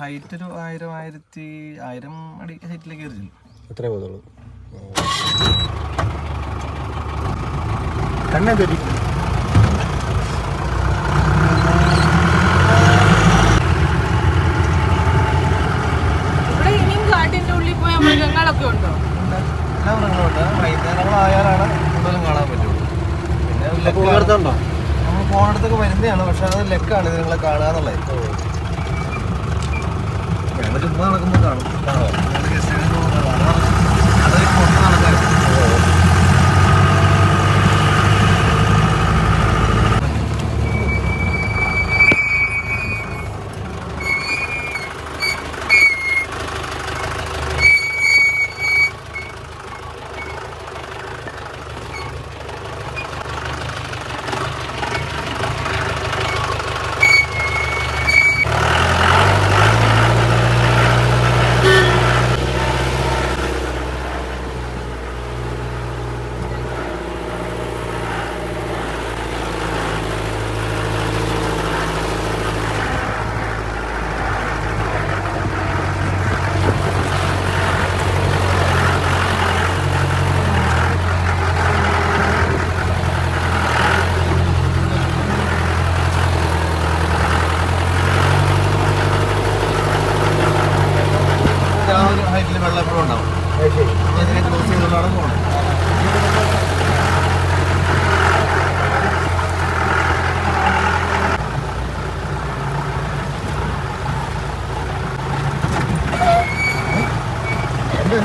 Height ഒരു ആയിരം ആയിരത്തി ആയിരം അടി ഹൈറ്റിലേക്ക് കയറി അത്രേ പോകുന്നുള്ളൂ കണ്ണേ തെറ്റി. ഇവിടെ ഇനിയും കാട്ടിന്റെ ഉള്ളിൽ പോയ മൃഗങ്ങളൊക്കെ ഉണ്ടോ? എല്ലാ മൃഗങ്ങളുണ്ട്. വൈകുന്നേരങ്ങളായാലാണ് കൂടുതലും കാണാൻ പറ്റുള്ളൂ. പിന്നെ നമ്മൾ ഫോണെടുത്തൊക്കെ വരുന്നതാണ് പക്ഷെ അത് ലെക്കാണ് ഇത് നിങ്ങളെ കാണുക എന്നുള്ളത്. 怎么了？怎么打？怎么？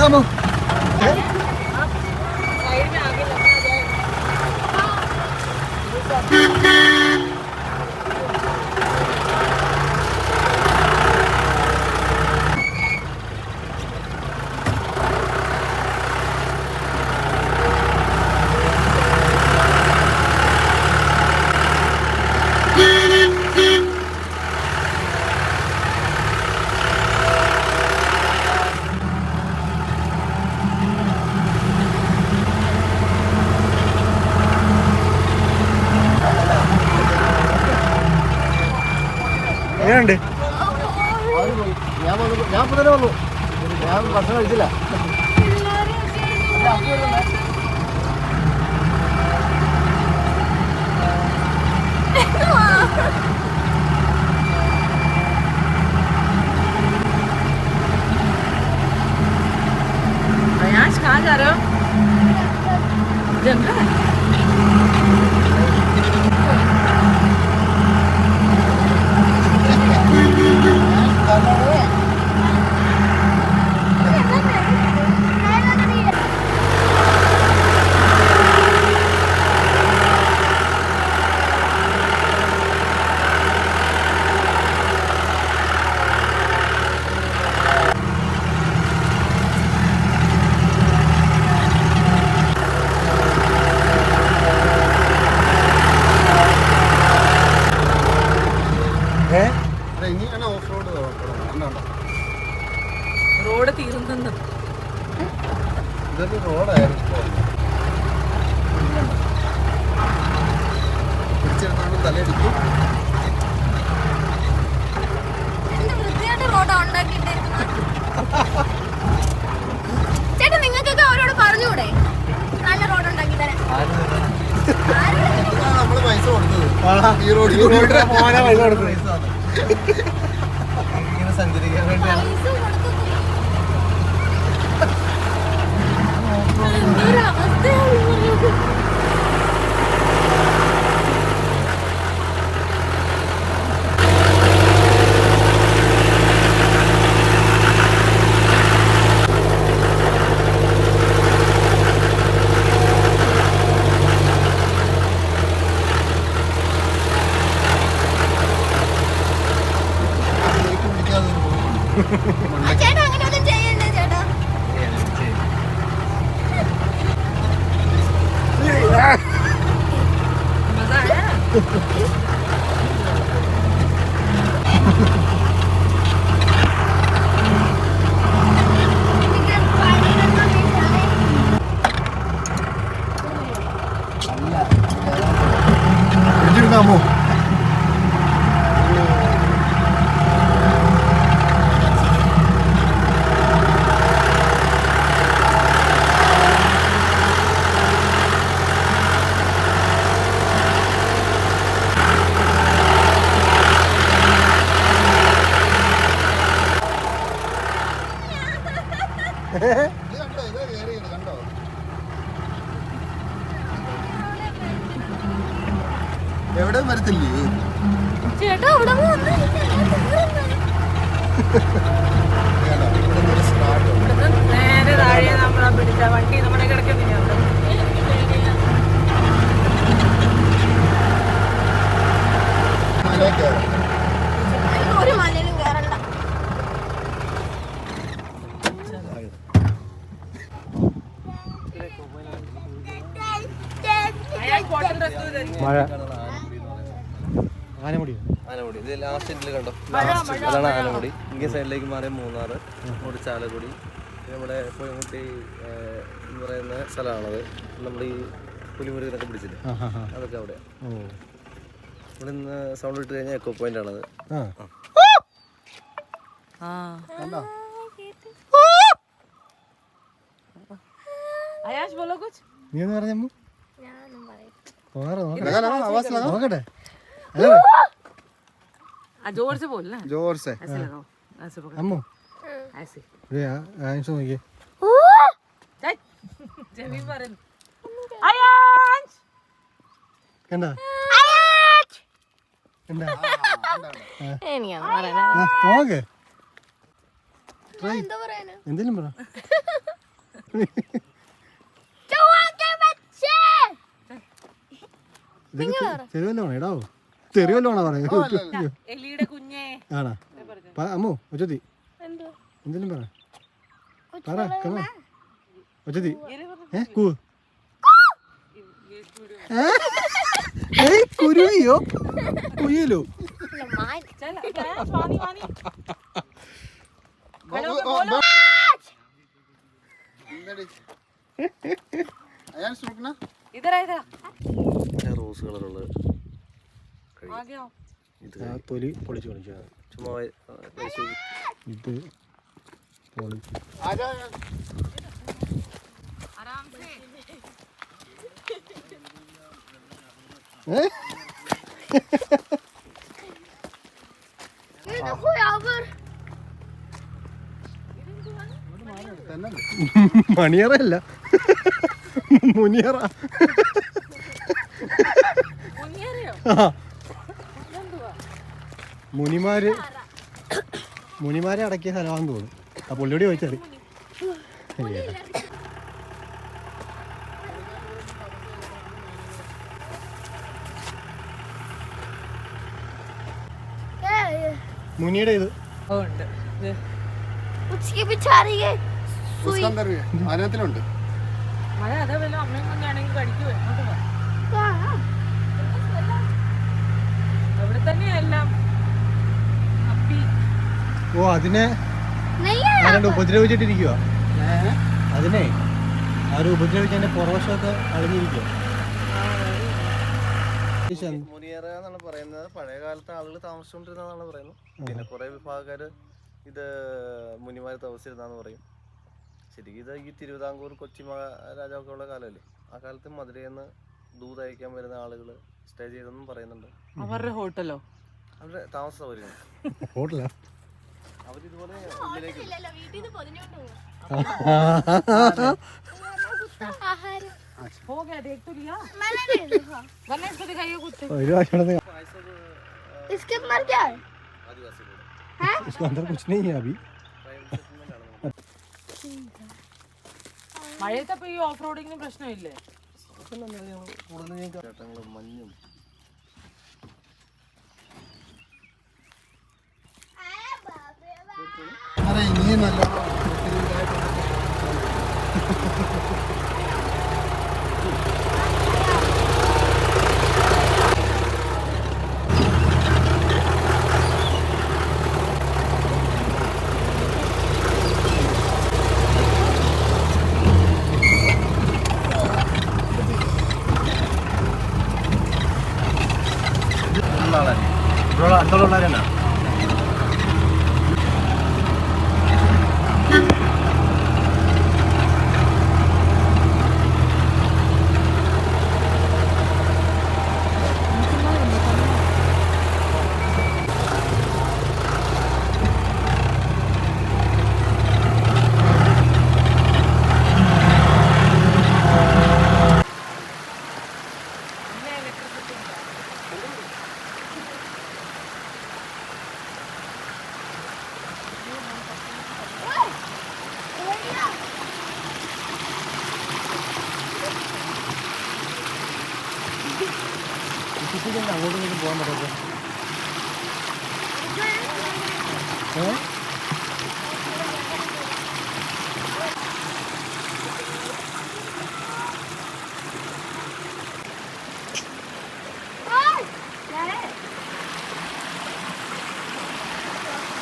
എന്താ ಏನುಂಡಿ ಇದಿಲ್ಲ आज कहाँ जा रहे हो जंगल റോഡിലെ വഴി പൈസ നേരെ താഴെ നമ്മളെ പിടിച്ച വണ്ടി നമ്മുടെ കിടക്കുന്നില്ല അവിടെ മല ആനമുടി. ആനമുടി. ഇത് ലാസ്റ്റ് എൻഡിൽ കണ്ടോ? അതാണ് ആനമുടി. ഇങ്ങനെ സൈഡിലേക്ക് മാറിയ മൂന്നാർ അങ്ങോട്ട് ചാലക്കുടി. നമ്മുടെ കോയമുട്ടി എന്ന് പറയുന്ന സ്ഥലമാണത്. നമ്മുടെ ഈ പുലിമുരുകനൊക്കെ പിടിച്ചില്ലേ? അതൊക്കെ അവിടെ ഓ. ഇവിടെ നിന്ന് സൗണ്ട് ഇട്ട് കഴിഞ്ഞാൽ എക്കോ പോയിന്റ് ആണത്. നീ എന്ന് പറഞ്ഞു നോക്കട്ടെ. जोर से बोल ना ജോർസെ ऐसे लगाओ ऐसे पकड़ അമ്മു ऐसे ഇവിടെ ആൻസ് നോക്കിയേ चल जमीन पर अयाश കണ്ട കണ്ട എനിക്കൊന്നും പറയാനാ ആ നോക്ക് എന്താ പറയാനാ എന്തെങ്കിലും പറ ഇതൊക്കെ ചെറുവല്ലോ ആണോ ഇടാവോ തെറി പറയുന്നത് എലിയുടെ കുഞ്ഞേ. ആണാ? അമ്മോ ഒച്ചത്തി എന്തെങ്കിലും പറ. പറ ഒച്ചത്തി ഏ കൂ. ഏയ് കുരുവിയോ? കുയിലോ? റോസ് കളറുള്ളത്. ഇത് തൊലി പൊളിച്ച് കളിച്ചു ചുമ്മാ ഇത് മണിയറല്ല മുനിയറ. ആ. മുനിമാര് മുനിമാരെ അടക്കിയ സ്ഥലമാണെന്ന് തോന്നുന്നു. ആ പുള്ളിയോട് ചോദിച്ചാൽ മുനിയുടെ ഇത്. ഉച്ചയ്ക്ക് പിച്ചാറിയേ അതിനകത്തിലുണ്ട് മഴ അതേ വല്ല അമ്മയും കുഞ്ഞാണെങ്കിൽ കടിക്കുവേ. അവിടെ തന്നെയാ എല്ലാം. അപ്പി ഓ അതിനെ ആരാണ്ട് ഉപദ്രവിച്ചിട്ടിരിക്കുക അതിനെ ആരും ഉപദ്രവിച്ച് എന്റെ പുറവശമൊക്കെ അളിഞ്ഞിരിക്കുക മുനിയറ എന്നാണ് പറയുന്നത്. പഴയ കാലത്ത് ആളുകൾ താമസിച്ചുകൊണ്ടിരുന്നതാണ് പറയുന്നത്. പിന്നെ കുറെ വിഭാഗക്കാര് ഇത് മുനിമാര് താമസിച്ചിരുന്നാന്ന് പറയും. ശരിക്കും ഇത് ഈ തിരുവിതാംകൂർ കൊച്ചി മഹാ- രാജാവൊക്കെ ഉള്ള കാലമല്ലേ. ആ കാലത്ത് മധുരയിൽ നിന്ന് ദൂത് അയക്കാൻ വരുന്ന ആളുകൾ സ്റ്റേ ചെയ്തെന്നും പറയുന്നുണ്ട്. അവരുടെ ഹോട്ടലോ? അവരുടെ താമസ സൗകര്യം ഹോട്ടലാ? അവരിതുപോലെ ഉള്ളിലേക്ക് വീട്ടിൽ നിന്ന് പൊതിഞ്ഞോണ്ട് പോകും ആഹാരം हो गया देख तो लिया मैंने नहीं देखा वरना इसको दिखाइए कुछ ഒരു പ്രാവശ്യം इसके अंदर क्या है ആദിവാസികളുടെ इसके अंदर कुछ नहीं है अभी പ്രൈവറ്റ് സെറ്റിൽമെന്റ് ആണ് മഴയത്തപ്പോ ഈ ഓഫ് റോഡിങ്ങിന് പ്രശ്നമില്ലേ കൂടുതലും ചേട്ടങ്ങളും മഞ്ഞും 怎么了？怎么了？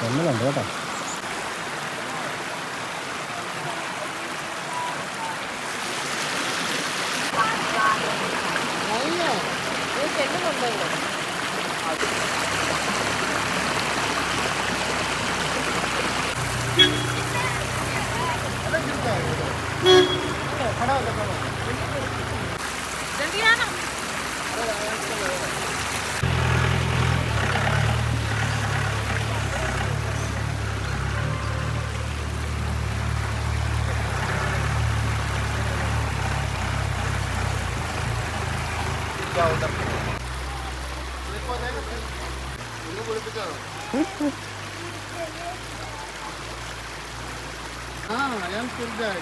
怎么了？怎么？കുളിക്കാവുന്ന ആ ഞാൻ ചെറുതായ